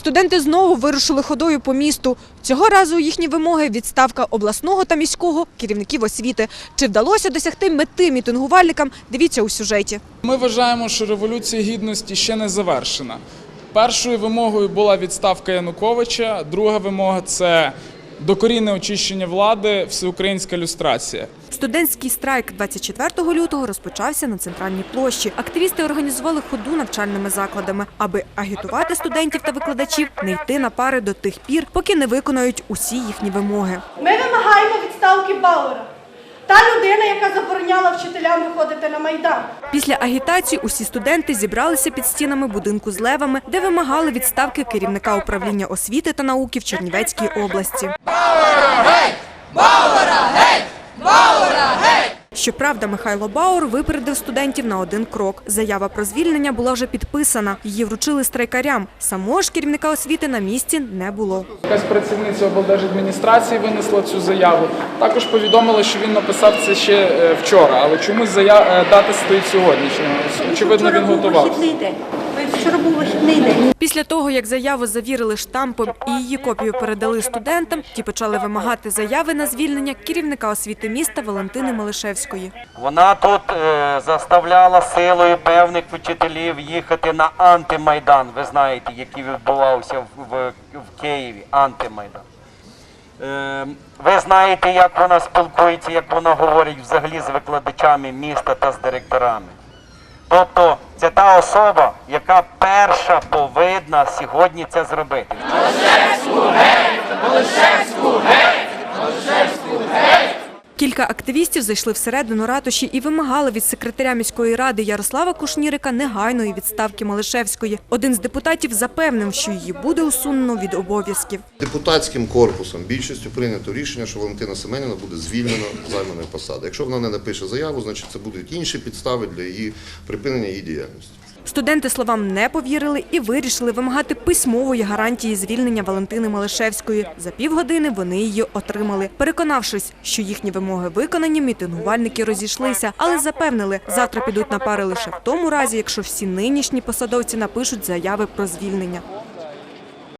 Студенти знову вирушили ходою по місту. Цього разу їхні вимоги – відставка обласного та міського керівників освіти. Чи вдалося досягти мети мітингувальникам – дивіться у сюжеті. Ми вважаємо, що революція гідності ще не завершена. Першою вимогою була відставка Януковича, друга вимога це докорінне очищення влади, всеукраїнська люстрація. Студентський страйк 24 лютого розпочався на центральній площі. Активісти організували ходу навчальними закладами, аби агітувати студентів та викладачів не йти на пари до тих пір, поки не виконають усі їхні вимоги. Ми вимагаємо відставки Бауера. Та людина, яка забороняла вчителям виходити на майдан. Після агітації усі студенти зібралися під стінами будинку з левами, де вимагали відставки керівника управління освіти та науки в Чернівецькій області. Щоправда, Михайло Баур випередив студентів на один крок. Заява про звільнення була вже підписана. Її вручили страйкарям. Самого ж керівника освіти на місці не було. Якась працівниця облдержадміністрації винесла цю заяву. Також повідомили, що він написав це ще е, вчора, але чомусь зая... е, дата стоїть сьогодні. Чи- Очевидно, він день. Вчора був вихідний день. Після того, як заяву завірили штампом і її копію передали студентам, ті почали вимагати заяви на звільнення керівника освіти міста Валентини Малишевської. Вона тут е, заставляла силою певних вчителів їхати на антимайдан. Ви знаєте, який відбувався в, в, в Києві. Антимайдан. Е, ви знаєте, як вона спілкується, як вона говорить взагалі з викладачами міста та з директорами. Тобто це та особа, яка перша повинна сьогодні це зробити. Кілька активістів зайшли всередину ратуші і вимагали від секретаря міської ради Ярослава Кушнірика негайної відставки Малишевської. Один з депутатів запевнив, що її буде усунено від обов'язків. Депутатським корпусом більшістю прийнято рішення, що Валентина Семенівна буде звільнена займаної посади. Якщо вона не напише заяву, значить це будуть інші підстави для її припинення її діяльності. Студенти словам не повірили і вирішили вимагати письмової гарантії звільнення Валентини Малишевської. За півгодини вони її отримали. Переконавшись, що їхні вимоги виконані, мітингувальники розійшлися, але запевнили, завтра підуть на пари лише в тому разі, якщо всі нинішні посадовці напишуть заяви про звільнення.